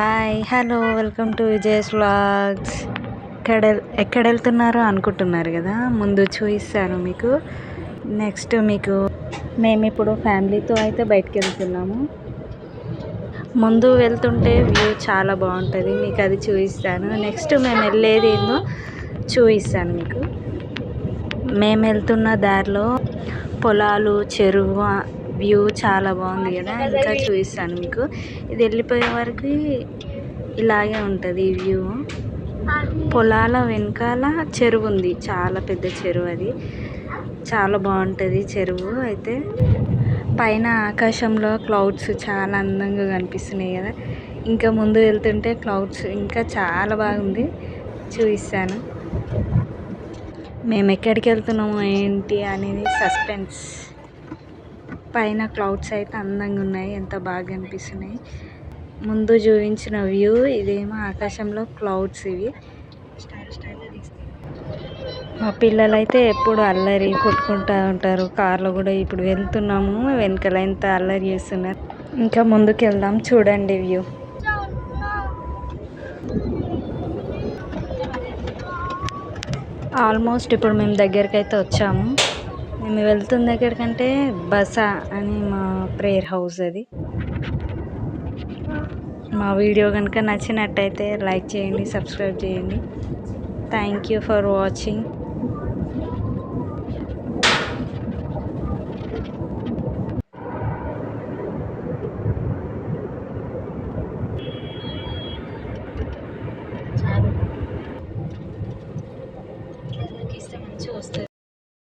Hi hello welcome to Vijaya's vlogs. ఎక్కడ ఎక్కడ వెళ్తున్నారో అనుకుంటున్నారు కదా? ముందు చూపిస్తాను మీకు. నెక్స్ట్ మీకు మేము ఇప్పుడు ఫ్యామిలీతో అయితే బయటకు వెళ్తున్నాము. ముందు వెళ్తుంటే వ్యూ చాలా బాగుంటుంది మీకు అది చూపిస్తాను. నెక్స్ట్ మేము వెళ్ళేది ఏందో చూపిస్తాను మీకు. మేము వెళ్తున్న దారిలో పొలాలు చెరువు వ్యూ చాలా బాగుంది కదా ఇంకా చూపిస్తాను మీకు. ఇది వెళ్ళిపోయే వరకు ఇలాగే ఉంటుంది ఈ వ్యూ. పొలాల వెనకాల చెరువు ఉంది చాలా పెద్ద చెరువు అది. చాలా బాగుంటుంది చెరువు అయితే. పైన ఆకాశంలో క్లౌడ్స్ చాలా అందంగా కనిపిస్తున్నాయి కదా. ఇంకా ముందు వెళ్తుంటే క్లౌడ్స్ ఇంకా చాలా బాగుంది. చూపిస్తాను. మేము ఎక్కడికి వెళ్తున్నాము ఏంటి అనేది సస్పెన్స్ పైన క్లౌడ్స్ అయితే అందంగా ఉన్నాయి ఎంత బాగా అనిపిస్తున్నాయి. ముందు చూపించిన వ్యూ ఇదేమో ఆకాశంలో క్లౌడ్స్ ఇవి. మా పిల్లలు అయితే ఎప్పుడు అల్లరి కొట్టుకుంటూ ఉంటారు కార్లో కూడా ఇప్పుడు వెళ్తున్నాము వెనకాల ఎంత అల్లరి చేస్తున్నారు. ఇంకా ముందుకు వెళ్దాం చూడండి వ్యూ. ఆల్మోస్ట్ ఇప్పుడు మేము దగ్గరికి అయితే వచ్చాము. మేము వెళ్తున్న దగ్గరికంటే బస అని మా ప్రేయర్ హౌస్ అది. మా వీడియో కనుక నచ్చినట్టయితే లైక్ చేయండి సబ్స్క్రైబ్ చేయండి. Thank you for watching